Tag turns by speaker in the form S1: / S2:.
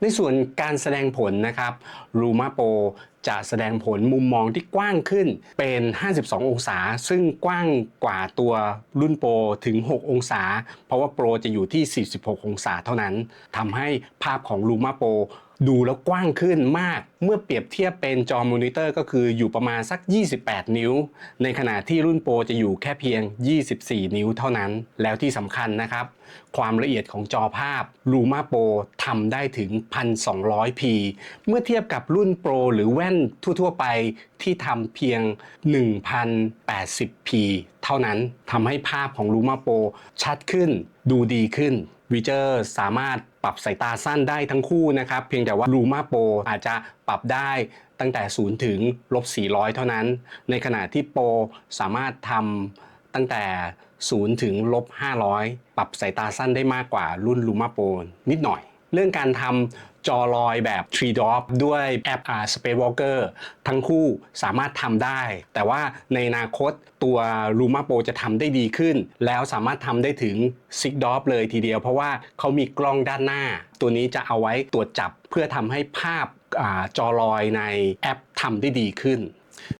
S1: ในส่วนการแสดงผลนะครับรูมาโปจะแสดงผลมุมมองที่กว้างขึ้นเป็น 52 องศา ซึ่งกว้างกว่าตัวรุ่นโปรถึง 6 องศา เพราะว่าโปรจะอยู่ที่ 46 องศาเท่านั้นทำให้ภาพของรูมาโป ดูแล้วกว้างขึ้นมาก เมื่อเปรียบเทียบเป็นจอมอนิเตอร์ก็คืออยู่ประมาณสัก 28 นิ้ว ในขณะที่รุ่นโปรจะอยู่แค่เพียง 24 นิ้วเท่านั้น แล้วที่สำคัญนะครับ ความละเอียดของจอภาพ Luma Pro ทำได้ถึง 1,200p เมื่อเทียบกับรุ่นโปรหรือแว่นทั่ว ๆ ไปที่ทำเพียง 1,080p เท่านั้นทำให้ภาพของ Luma Pro ชัดขึ้นดูดีขึ้น วีเจอร์สามารถปรับสายตาสั้นได้ทั้งคู่นะครับ เพียงแต่ว่า Luma Pro อาจจะปรับได้ตั้งแต่ 0 ถึงลบ 400 เท่านั้น ในขณะที่โปรสามารถทำตั้งแต่ 0 ถึงลบ 500 ปรับสายตาสั้นได้มากกว่ารุ่น Luma Pro นิดหน่อย เรื่องการทำจอลอยแบบ3 Drop ด้วยแอป Space Walker ทั้งคู่สามารถทำได้ แต่ว่าในอนาคตตัว Luma Pro จะทำได้ดีขึ้น แล้วสามารถทำได้ถึง6 Drop เลยทีเดียว เพราะว่าเขามีกล้องด้านหน้า ตัวนี้จะเอาไว้ตรวจจับเพื่อทำให้ภาพอาจอลอยในแอปทำได้ดีขึ้น